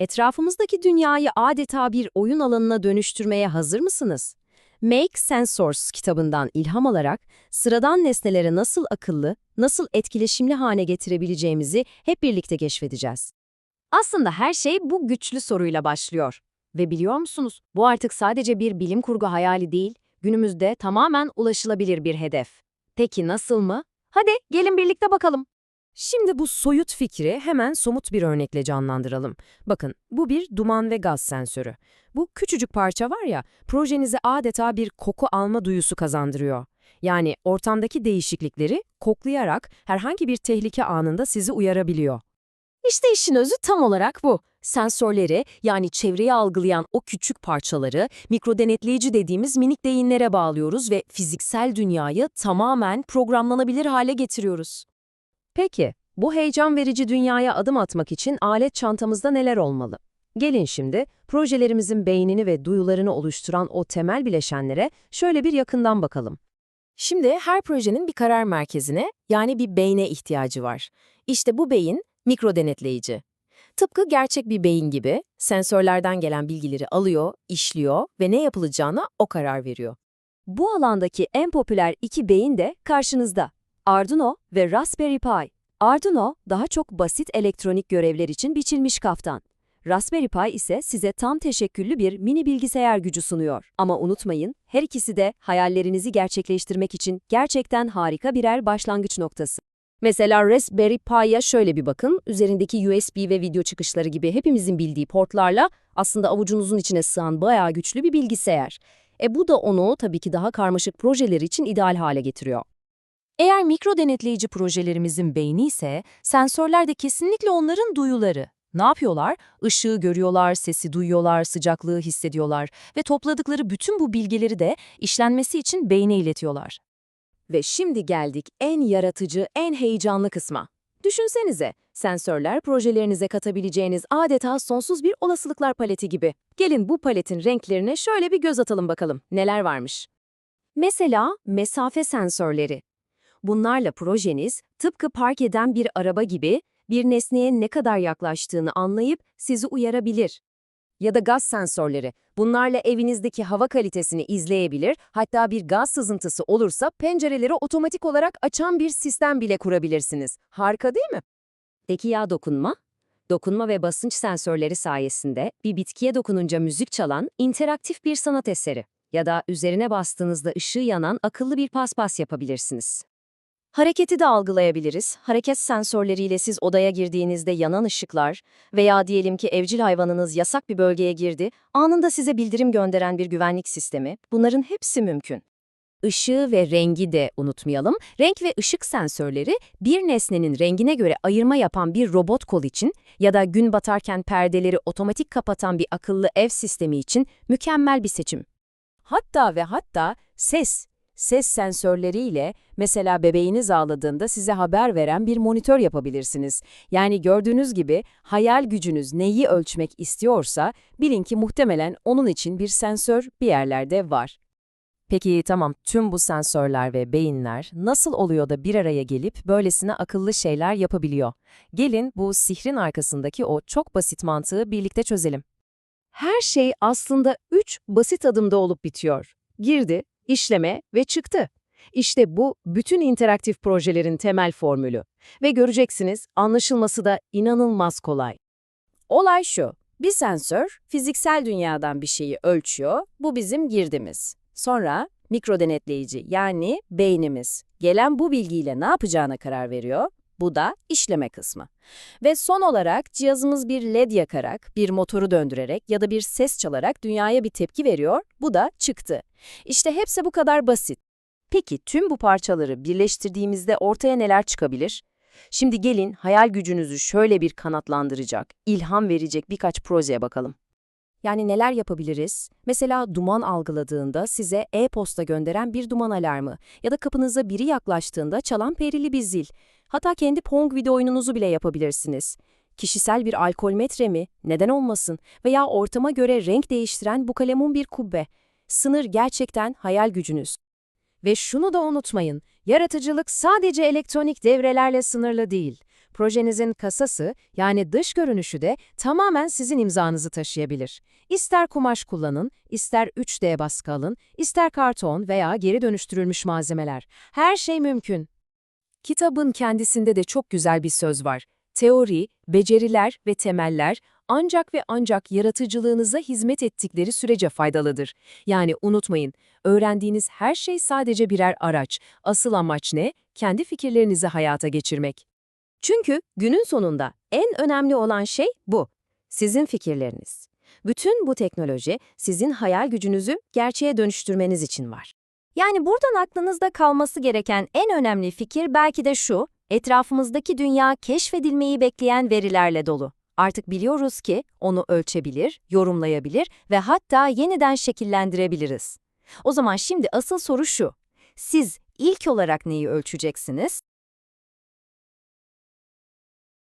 Etrafımızdaki dünyayı adeta bir oyun alanına dönüştürmeye hazır mısınız? Make Sensors kitabından ilham alarak sıradan nesnelere nasıl akıllı, nasıl etkileşimli hale getirebileceğimizi hep birlikte keşfedeceğiz. Aslında her şey bu güçlü soruyla başlıyor. Ve biliyor musunuz, bu artık sadece bir bilim kurgu hayali değil, günümüzde tamamen ulaşılabilir bir hedef. Peki nasıl mı? Hadi gelin birlikte bakalım. Şimdi bu soyut fikri hemen somut bir örnekle canlandıralım. Bakın, bu bir duman ve gaz sensörü. Bu küçücük parça var ya, projenize adeta bir koku alma duyusu kazandırıyor. Yani ortamdaki değişiklikleri koklayarak herhangi bir tehlike anında sizi uyarabiliyor. İşte işin özü tam olarak bu. Sensörleri yani çevreyi algılayan o küçük parçaları mikrodenetleyici dediğimiz minik beyinlere bağlıyoruz ve fiziksel dünyayı tamamen programlanabilir hale getiriyoruz. Peki, bu heyecan verici dünyaya adım atmak için alet çantamızda neler olmalı? Gelin şimdi projelerimizin beynini ve duyularını oluşturan o temel bileşenlere şöyle bir yakından bakalım. Şimdi her projenin bir karar merkezine yani bir beyne ihtiyacı var. İşte bu beyin mikrodenetleyici. Tıpkı gerçek bir beyin gibi sensörlerden gelen bilgileri alıyor, işliyor ve ne yapılacağına o karar veriyor. Bu alandaki en popüler iki beyin de karşınızda. Arduino ve Raspberry Pi. Arduino daha çok basit elektronik görevler için biçilmiş kaftan. Raspberry Pi ise size tam teşekküllü bir mini bilgisayar gücü sunuyor. Ama unutmayın, her ikisi de hayallerinizi gerçekleştirmek için gerçekten harika birer başlangıç noktası. Mesela Raspberry Pi'ya şöyle bir bakın, üzerindeki USB ve video çıkışları gibi hepimizin bildiği portlarla aslında avucunuzun içine sığan bayağı güçlü bir bilgisayar. E bu da onu tabii ki daha karmaşık projeler için ideal hale getiriyor. Eğer mikro denetleyici projelerimizin beyni ise sensörler de kesinlikle onların duyuları. Ne yapıyorlar? Işığı görüyorlar, sesi duyuyorlar, sıcaklığı hissediyorlar ve topladıkları bütün bu bilgileri de işlenmesi için beyne iletiyorlar. Ve şimdi geldik en yaratıcı, en heyecanlı kısma. Düşünsenize, sensörler projelerinize katabileceğiniz adeta sonsuz bir olasılıklar paleti gibi. Gelin bu paletin renklerine şöyle bir göz atalım bakalım. Neler varmış? Mesela mesafe sensörleri. Bunlarla projeniz tıpkı park eden bir araba gibi bir nesneye ne kadar yaklaştığını anlayıp sizi uyarabilir. Ya da gaz sensörleri. Bunlarla evinizdeki hava kalitesini izleyebilir, hatta bir gaz sızıntısı olursa pencereleri otomatik olarak açan bir sistem bile kurabilirsiniz. Harika değil mi? Peki ya dokunma? Dokunma ve basınç sensörleri sayesinde bir bitkiye dokununca müzik çalan interaktif bir sanat eseri ya da üzerine bastığınızda ışığı yanan akıllı bir paspas yapabilirsiniz. Hareketi de algılayabiliriz. Hareket sensörleriyle siz odaya girdiğinizde yanan ışıklar veya diyelim ki evcil hayvanınız yasak bir bölgeye girdi, anında size bildirim gönderen bir güvenlik sistemi, bunların hepsi mümkün. Işığı ve rengi de unutmayalım. Renk ve ışık sensörleri bir nesnenin rengine göre ayırma yapan bir robot kol için ya da gün batarken perdeleri otomatik kapatan bir akıllı ev sistemi için mükemmel bir seçim. Hatta ve hatta ses ses sensörleriyle mesela bebeğiniz ağladığında size haber veren bir monitör yapabilirsiniz. Yani gördüğünüz gibi hayal gücünüz neyi ölçmek istiyorsa bilin ki muhtemelen onun için bir sensör bir yerlerde var. Peki tamam tüm bu sensörler ve beyinler nasıl oluyor da bir araya gelip böylesine akıllı şeyler yapabiliyor? Gelin bu sihrin arkasındaki o çok basit mantığı birlikte çözelim. Her şey aslında üç basit adımda olup bitiyor. Girdi, işleme ve çıktı. İşte bu bütün interaktif projelerin temel formülü. Ve göreceksiniz anlaşılması da inanılmaz kolay. Olay şu, bir sensör fiziksel dünyadan bir şeyi ölçüyor, bu bizim girdimiz. Sonra mikrodenetleyici yani beynimiz gelen bu bilgiyle ne yapacağına karar veriyor, bu da işleme kısmı. Ve son olarak cihazımız bir led yakarak, bir motoru döndürerek ya da bir ses çalarak dünyaya bir tepki veriyor, bu da çıktı. İşte hepsi bu kadar basit. Peki tüm bu parçaları birleştirdiğimizde ortaya neler çıkabilir? Şimdi gelin hayal gücünüzü şöyle bir kanatlandıracak, ilham verecek birkaç projeye bakalım. Yani neler yapabiliriz? Mesela duman algıladığında size e-posta gönderen bir duman alarmı ya da kapınıza biri yaklaştığında çalan perili bir zil. Hatta kendi Pong video oyununuzu bile yapabilirsiniz. Kişisel bir alkol metre mi? Neden olmasın? Veya ortama göre renk değiştiren bu kalemun bir kubbe. Sınır gerçekten hayal gücünüz. Ve şunu da unutmayın, yaratıcılık sadece elektronik devrelerle sınırlı değil. Projenizin kasası yani dış görünüşü de tamamen sizin imzanızı taşıyabilir. İster kumaş kullanın, ister 3D baskı alın, ister karton veya geri dönüştürülmüş malzemeler. Her şey mümkün. Kitabın kendisinde de çok güzel bir söz var. Teori, beceriler ve temeller ancak ve ancak yaratıcılığınıza hizmet ettikleri sürece faydalıdır. Yani unutmayın, öğrendiğiniz her şey sadece birer araç. Asıl amaç ne? Kendi fikirlerinizi hayata geçirmek. Çünkü günün sonunda en önemli olan şey bu. Sizin fikirleriniz. Bütün bu teknoloji sizin hayal gücünüzü gerçeğe dönüştürmeniz için var. Yani buradan aklınızda kalması gereken en önemli fikir belki de şu, etrafımızdaki dünya keşfedilmeyi bekleyen verilerle dolu. Artık biliyoruz ki onu ölçebilir, yorumlayabilir ve hatta yeniden şekillendirebiliriz. O zaman şimdi asıl soru şu, siz ilk olarak neyi ölçeceksiniz?